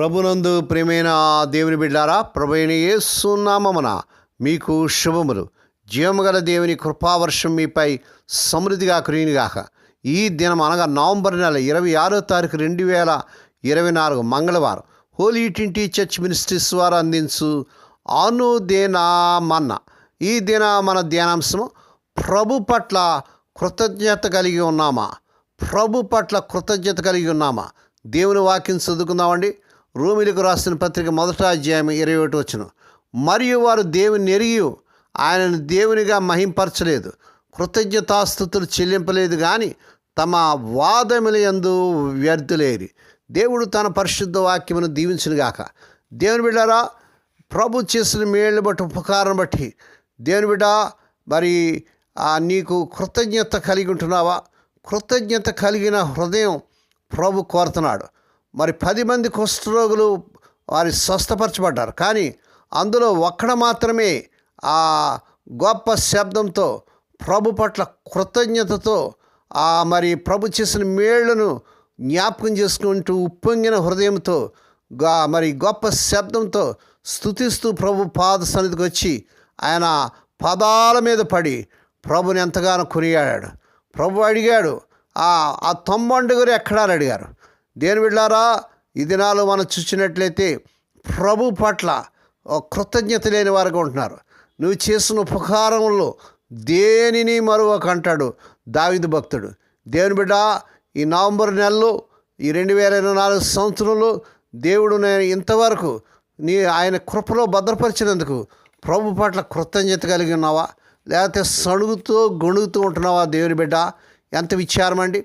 ప్రభునందు ప్రేమైన దేవుని బిడ్డారా ప్రభైన యేసునామమున మీకు శుభములు. జీవముగల దేవుని కృపావర్షం మీపై సమృద్ధిగా కురియునిగాక ఈ దినం అనగా నవంబర్ నెల ఇరవై ఆరో తారీఖు రెండు వేల ఇరవై నాలుగు మంగళవారం హోలీ ట్వంటీ చర్చ్ మినిస్ట్రీస్ వారు అందించు అనుదేనా మన్న ఈ దిన మన ధ్యానాంశము ప్రభు పట్ల కృతజ్ఞత కలిగి ఉన్నామా? ప్రభు పట్ల కృతజ్ఞత కలిగి ఉన్నామా? దేవుని వాక్యం చదువుకుందామండి. రూమిలకు రాసిన పత్రిక మొదట అధ్యాయం ఇరవై ఒకటి వచ్చును మరియు వారు దేవుని ఎరిగి ఆయనను దేవునిగా మహింపరచలేదు కృతజ్ఞతాస్థుతులు చెల్లింపలేదు కానీ తమ వాదముల యందు వ్యర్థులేరి దేవుడు తన పరిశుద్ధ వాక్యమును దీవించునుగాక దేవుని బిడ్డారా ప్రభు చేసిన మేళ్ళు బట్టి ఉపకారం బట్టి దేవుని బిడ్డ మరి నీకు కృతజ్ఞత కలిగి ఉంటున్నావా? కృతజ్ఞత కలిగిన హృదయం ప్రభు కోరుతున్నాడు. మరి పది మంది కుష్ఠరోగులు వారి స్వస్థపరచబడ్డారు. కానీ అందులో ఒక్కడ మాత్రమే ఆ గొప్ప శబ్దంతో ప్రభు పట్ల కృతజ్ఞతతో ఆ మరి ప్రభు చేసిన మేళ్ళను జ్ఞాపకం చేసుకుంటూ ఉప్పొంగిన హృదయంతో గా మరి గొప్ప శబ్దంతో స్థుతిస్తూ ప్రభు పాద సన్నిధికి వచ్చి ఆయన పదాల మీద పడి ప్రభుని ఎంతగానో కొనియాడాడు. ప్రభు అడిగాడు ఆ ఆ తొమ్మండుగురు ఎక్కడా? అడిగారు. దేని బిడ్డారా ఈ దినాలు మనం చూసినట్లయితే ప్రభు పట్ల కృతజ్ఞత లేని వారుగా ఉంటున్నారు. నువ్వు చేసిన ఉపకారంలో దేనిని మరొక అంటాడు దావిదు భక్తుడు. దేవుని బిడ్డ ఈ నవంబర్ నెలలో ఈ రెండు వేల ఇరవై నాలుగు సంవత్సరంలో దేవుడు నేను ఇంతవరకు నీ ఆయన కృపలో భద్రపరిచినందుకు ప్రభు పట్ల కృతజ్ఞత కలిగి ఉన్నావా? లేకపోతే సణుగుతూ గొణుగుతూ ఉంటున్నావా దేవుని బిడ్డ? ఎంత విచారమండి.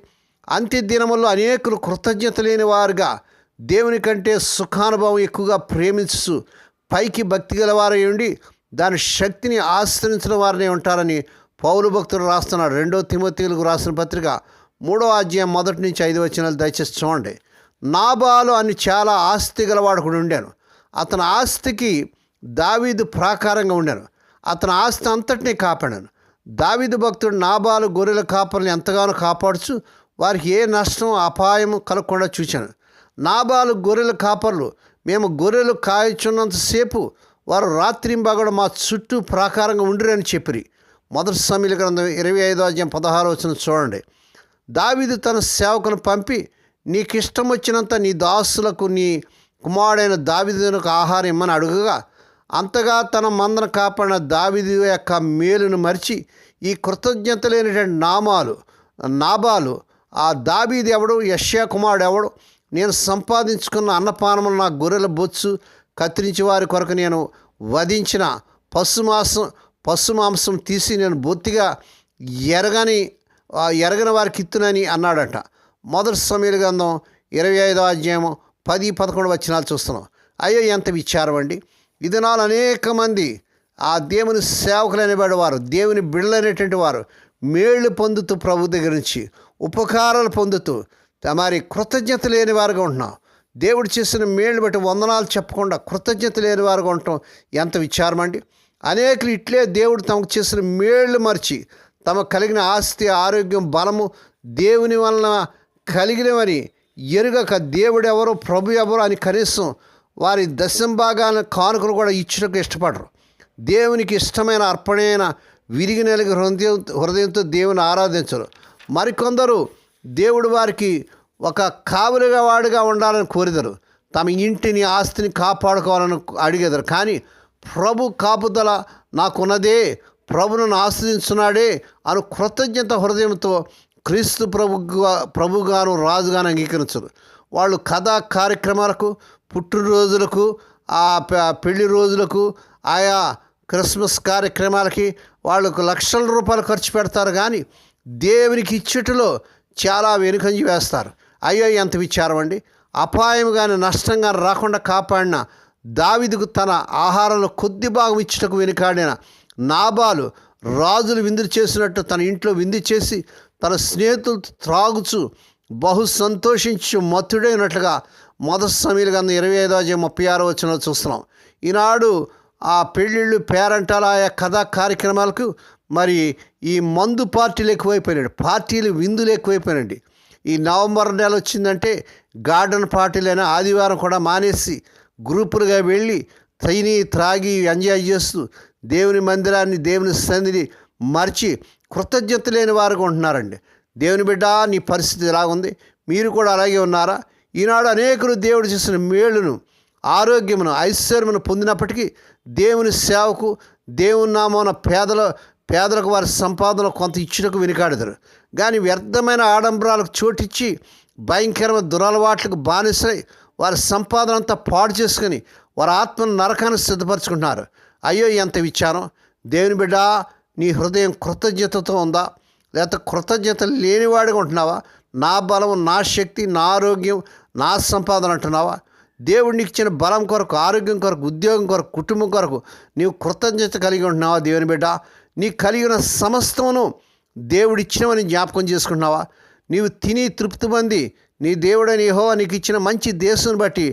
అండి దినముల్లో అనేకులు కృతజ్ఞత లేని వారుగా దేవుని కంటే సుఖానుభవం ఎక్కువగా ప్రేమించు పైకి భక్తి గలవారై ఉండి దాని శక్తిని ఆశ్రయించిన వారినే ఉంటారని పౌలు భక్తుడు రాస్తున్నాడు. రెండో తిమోతీలకు రాసిన పత్రిక మూడో అధ్యాయం మొదటి నుంచి ఐదు వచనాలు దయచేసి చూడండి. నాబాలు అని చాలా ఆస్తి గలవాడు కూడా ఉండాను. అతని ఆస్తికి దావీదు ప్రాకారంగా ఉండాను. అతని ఆస్తి అంతటినీ కాపాడాను. దావీదు భక్తుడు నాబాలు గొర్రెల కాపర్ని ఎంతగానో కాపాడుచు వారికి ఏ నష్టం అపాయం కలగకుండా చూశాను నాబాలు గొర్రెల కాపర్లు. మేము గొర్రెలు కాయచున్నంతసేపు వారు రాత్రింబగడు మా చుట్టూ ప్రాకారంగా ఉండిరని చెప్పిరి. మొదటి సమీల గ్రంథం ఇరవై ఐదో అధ్యాయం పదహారు వచ్చిన చూడండి. దావిదు తన సేవకును పంపి నీకు ఇష్టం వచ్చినంత నీ దాసులకు నీ కుమారుడైన దావిదునకు ఆహారం ఇమ్మని అడుగుగా అంతగా తన మందను కాపాడిన దావిదు యొక్క మేలును మరిచి ఈ కృతజ్ఞత లేనిటువంటి నామాలు నాబాలు ఆ దాబీది ఎవడు యష్యా కుమారుడు ఎవడు? నేను సంపాదించుకున్న అన్నపానములు నా గొర్రెల బొచ్చు కత్తిరించి వారి కొరకు నేను వధించిన. పశు మాంసం పశు మాంసం తీసి నేను బొత్తిగా ఎరగని ఎరగని వారికి ఇత్తునని అన్నాడట. మొదటి సమయలు గ్రంథం ఇరవై ఐదో అధ్యాయము పది పదకొండు వచ్చినాలు చూస్తున్నాం. అయ్యో ఎంత విచారం అండి. ఇది నాలు అనేక మంది ఆ దేవుని సేవకులైనబడి వారు దేవుని బిళ్ళనేటువంటి వారు మేళ్ళు పొందుతూ ప్రభు దగ్గర నుంచి ఉపకారాలు పొందుతూ మరి కృతజ్ఞత లేని వారుగా ఉంటున్నాం. దేవుడు చేసిన మేళ్ళు బట్టి వందనాలు చెప్పకుండా కృతజ్ఞత లేని వారుగా ఉండటం ఎంత విచారం అండి. అనేకులు ఇట్లే దేవుడు తమకు చేసిన మేళ్ళు మర్చి తమకు కలిగిన ఆస్తి ఆరోగ్యం బలము దేవుని వలన కలిగినవని ఎరుగక దేవుడు ఎవరు ప్రభు ఎవరు అని కనీసం వారి దశంభాగాన కానుకలు కూడా ఇచ్చినకు ఇష్టపడరు. దేవునికి ఇష్టమైన అర్పణైన విరిగి నెలగి హృదయం హృదయంతో దేవుని ఆరాధించరు. మరికొందరు దేవుడు వారికి ఒక కావలిగా వాడుగా ఉండాలని కోరిదరు. తమ ఇంటిని ఆస్తిని కాపాడుకోవాలని అడిగేదారు. కానీ ప్రభు కాపుదల నాకున్నదే ప్రభును నన్ను ఆశ్రయించున్నాడే అను కృతజ్ఞత హృదయంతో క్రీస్తు ప్రభు ప్రభుగాను రాజుగాను అంగీకరించరు. వాళ్ళు కథా కార్యక్రమాలకు పుట్టినరోజులకు ఆ పెళ్ళి రోజులకు ఆయా క్రిస్మస్ కార్యక్రమాలకి వాళ్ళకు లక్షల రూపాయలు ఖర్చు పెడతారు. కానీ దేవునికి ఇచ్చుటలో చాలా వెనుకంజి వేస్తారు. అయ్యో ఎంత విచారం అండి. అపాయం కానీ నష్టం కానీ రాకుండా కాపాడిన దావిదుకు తన ఆహారంలో కొద్ది భాగం ఇచ్చుటకు వెనుకాడిన నాబాలు రాజులు విందు చేసినట్టు తన ఇంట్లో విందు చేసి తన స్నేహితులు త్రాగుచు బహు సంతోషించు మత్తుడైనట్లుగా మొదటి సమీలు కింద ఇరవై ఐదో అధ్యాయం ముప్పై ఆరో వచ్చిన చూస్తున్నాం. ఈనాడు ఆ పెళ్ళిళ్ళు పేరంటాల ఆయా కథా కార్యక్రమాలకు మరి ఈ మందు పార్టీలు ఎక్కువైపోయినాడు పార్టీలు విందులు ఎక్కువైపోయినాయండి. ఈ నవంబర్ నెల వచ్చిందంటే గార్డెన్ పార్టీలైన ఆదివారం కూడా మానేసి గ్రూపులుగా వెళ్ళి తైని త్రాగి ఎంజాయ్ చేస్తూ దేవుని మందిరాన్ని దేవుని సన్నిధిని మర్చి కృతజ్ఞత లేని వారుగా ఉంటున్నారండి. దేవుని బిడ్డ నీ పరిస్థితి ఎలాగుంది? మీరు కూడా అలాగే ఉన్నారా? ఈనాడు అనేకులు దేవుడు చేసిన మేలును ఆరోగ్యమును ఐశ్వర్యమును పొందినప్పటికీ దేవుని సేవకు దేవుని నామన పేదల పేదలకు వారి సంపాదన కొంత ఇచ్చినకు వెనుకాడతారు కానీ వ్యర్థమైన ఆడంబరాలకు చోటిచ్చి భయంకరమైన దురలవాట్లకు బానిసై వారి సంపాదన అంతా పాడు చేసుకుని వారి ఆత్మను నరకాన్ని సిద్ధపరచుకుంటున్నారు. అయ్యో ఎంత విచారం! దేవుని బిడ్డ నీ హృదయం కృతజ్ఞతతో ఉందా? లేకపోతే కృతజ్ఞత లేనివాడిగా ఉంటున్నావా? నా బలం నా శక్తి నా ఆరోగ్యం నా సంపాదన అంటున్నావా? దేవుడు నీకు ఇచ్చిన బలం కొరకు ఆరోగ్యం కొరకు ఉద్యోగం కొరకు కుటుంబం కొరకు నీవు కృతజ్ఞత కలిగి ఉంటున్నావా దేవుని బిడ్డ? నీకు కలిగిన సమస్తమును దేవుడిచ్చినవని జ్ఞాపకం చేసుకుంటున్నావా? నీవు తిని తృప్తి పొంది నీ దేవుడని యహో నీకు ఇచ్చిన మంచి దేశం బట్టి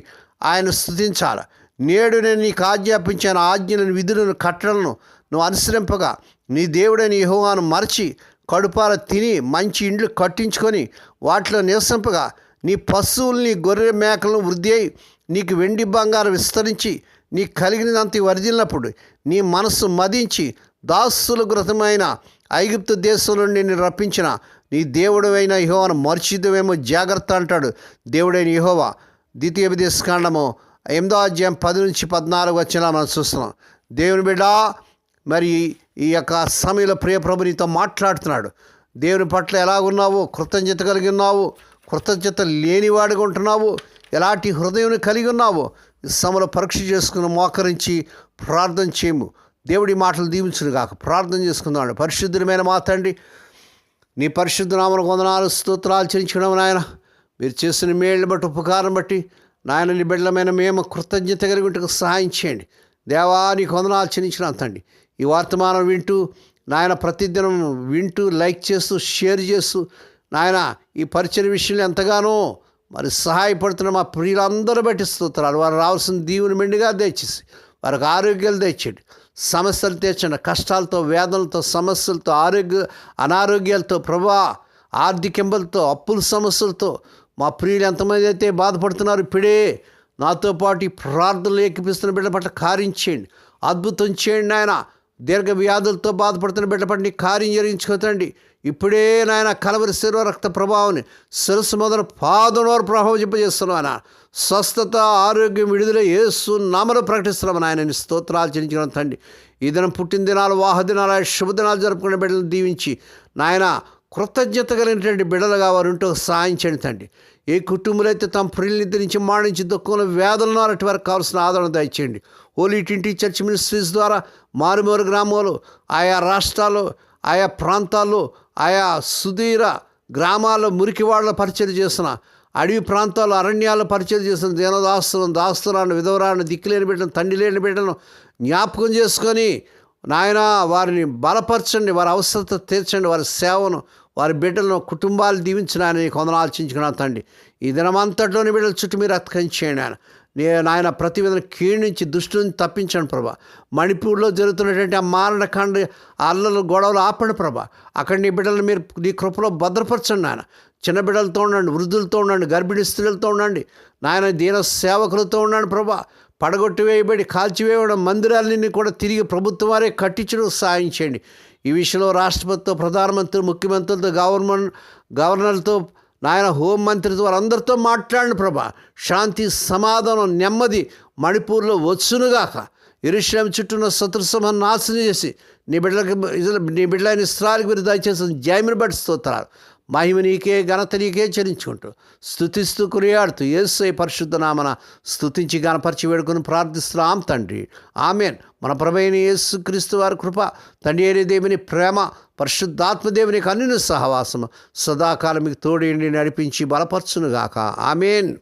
ఆయన స్థుతించాలి నేడు నేను నీకు ఆజ్ఞాపించిన ఆజ్ఞలను విధులను కట్టడలను నువ్వు అనుసరింపగా నీ దేవుడని యహోవాను మరచి కడుపాల తిని మంచి ఇండ్లు కట్టించుకొని వాటిలో నివసింపగా నీ పశువుల్ని గొర్రె మేకలను వృద్ధి అయి నీకు వెండి బంగారం విస్తరించి నీకు కలిగినదంత వర్ధిల్లినప్పుడు నీ మనస్సు మదించి దాసుల గృతమైన ఐగుప్తు దేశం నుండి నేను రప్పించిన నీ దేవుడైన యహోవాను మర్చిదేమో జాగ్రత్త అంటాడు. దేవుడైన యహోవా ద్వితీయోపదేశకాండము ఎనిమిదో అధ్యాయం పది నుంచి పద్నాలుగు వచ్చిన మనం చూస్తున్నాం. దేవుని బిడ్డ మరి ఈ యొక్క సమయంలో ప్రియ ప్రభు నీతో మాట్లాడుతున్నాడు. దేవుని పట్ల ఎలాగున్నావు? కృతజ్ఞత కలిగి ఉన్నావు? కృతజ్ఞత లేనివాడిగా ఉంటున్నావు? ఎలాంటి హృదయం కలిగి ఉన్నావు? సమలో పరీక్ష చేసుకుని మోకరించి ప్రార్థన చేయము. దేవుడి మాటలు దీవించును కాక ప్రార్థన చేసుకుందాం పరిశుద్ధమైన మా తండ్రి నీ పరిశుద్ధ నామను వందనాలు స్తోత్రాలు చెల్లించడం నాయన. మీరు చేసిన మేళ్ళ బట్టి ఉపకారం బట్టి నాయన నీ బిడ్డలమైన మేము కృతజ్ఞత కలిగి ఉంటే సహాయం చేయండి. దేవా నీకు వందనాలు చెల్లించిన తండ్రి. ఈ వర్తమానం వింటూ నాయన ప్రతిదినం వింటూ లైక్ చేస్తూ షేర్ చేస్తూ నాయన ఈ పరిచయ విషయంలో ఎంతగానో మరి సహాయపడుతున్న మా ప్రియులందరూ బట్టి స్తోత్రాలు. వారు రావాల్సిన దీవుని మెండుగా దయచేసి వారికి ఆరోగ్యాలు తెచ్చండి సమస్యలు తీర్చండి కష్టాలతో వేదనలతో సమస్యలతో ఆరోగ్య అనారోగ్యాలతో ప్రభా ఆర్థికంబలతో అప్పుల సమస్యలతో మా ప్రియులు ఎంతమంది అయితే బాధపడుతున్నారు ఇప్పుడే నాతో పాటు ఈ ప్రార్థనలు ఎక్కిపిస్తున్న బిడ్డల పట్ల కార్యం చేయండి. అద్భుతం చేయండి నాయన. దీర్ఘ వ్యాధులతో బాధపడుతున్న బిడ్డల పట్ల నీ కార్యం జరిగించుకోతండి. ఇప్పుడే నాయన కలవరి శరీర రక్త ప్రభావాన్ని శిరస్సు మొదలు పాదం వారు ప్రభావం చెప్పజేస్తున్నాం ఆయన స్వస్థత ఆరోగ్యం విడుదల ఏసు నామలు ప్రకటిస్తున్నాం నాయన స్తోత్రాలు చెల్లించిన. తండ్రి ఈ దినం పుట్టినదినాలు వాహదినాలు శుభదినాలు జరుపుకునే బిడ్డలను దీవించి నాయన కృతజ్ఞత కలిగినటువంటి బిడ్డలుగా వారు ఉంటూ సాయించండి తండ్రి. ఏ కుటుంబాలు అయితే తమ ప్రియుల నుంచి మాడించి దుఃఖంలో వేదనలు అటు వరకు కావాల్సిన ఆదరణ దయచేయండి. ఓలీ ఇంటి చర్చ్ మినిస్ట్రీస్ ద్వారా మారుమూరు గ్రామాలు ఆయా రాష్ట్రాలు ఆయా ప్రాంతాల్లో ఆయా సుదీర గ్రామాల్లో మురికివాడలో పరిచయం చేసిన అడవి ప్రాంతాలు అరణ్యాలు పరిచయం చేసిన దీనదాస్తులను దాస్తులను విధవరాలను దిక్కులేని బిడ్డను తండ్రి లేని బిడ్డను జ్ఞాపకం చేసుకొని నాయన వారిని బలపరచండి వారి అవసరత తీర్చండి వారి సేవను వారి బిడ్డలను కుటుంబాలు దీవించిన ఆయన కొందరు ఆలోచించుకున్నాను తండ్రి. ఈ దినమంతట్లోని బిడ్డల చుట్టూ మీరు అతకంచేయండి ఆయన నే నాయన ప్రతి విధంగా కీడు నుంచి దుష్టుని తప్పించండి ప్రభా. మణిపూర్లో జరుగుతున్నటువంటి ఆ మారణకాండ అల్లలు గొడవలు ఆపండి ప్రభా. అక్కడ నీ బిడ్డలను మీరు నీ కృపలో భద్రపరచండి నాయన. చిన్న బిడ్డలతో ఉండండి వృద్ధులతో ఉండండి గర్భిణీ స్త్రీలతో ఉండండి. నాయన దీన సేవకులతో ఉండండి ప్రభా. పడగొట్టి వేయబడి కాల్చివేయడం మందిరాలన్నీ కూడా తిరిగి ప్రభుత్వం వారే కట్టించడం సాయం చేయండి. ఈ విషయంలో రాష్ట్రపతితో ప్రధానమంత్రి ముఖ్యమంత్రులతో గవర్నమెంట్ గవర్నర్తో నాయన హోంమంత్రితో వారందరితో మాట్లాడిన ప్రభా. శాంతి సమాధానం నెమ్మది మణిపూర్లో వచ్చునుగాక ఇరుశ్రమ చుట్టూన్న శత్రుసమను నాశనం చేసి నీ బిడ్డలకి నీ బిడ్డలైన ఇస్రాయల్కి మీరు దయచేసిన జైమిని బట్టి స్తోత్రాలు. మహిమ నీకే ఘనత నీకే చెల్లించుకుంటూ స్థుతిస్తూ కురియాడుతూ ఏసై పరిశుద్ధనామన స్థుతించి గణపరిచి వేడుకొని ప్రార్థిస్తున్నాం తండ్రి. ఆమెన్. మన ప్రభైన యేసు క్రీస్తు వారి కృప తండ్రి అనే దేవుని ప్రేమ పరిశుద్ధాత్మదేవుని కన్నును సహవాసము సదాకాలం మీకు తోడేండి నడిపించి బలపరచునుగాక. ఆమెన్.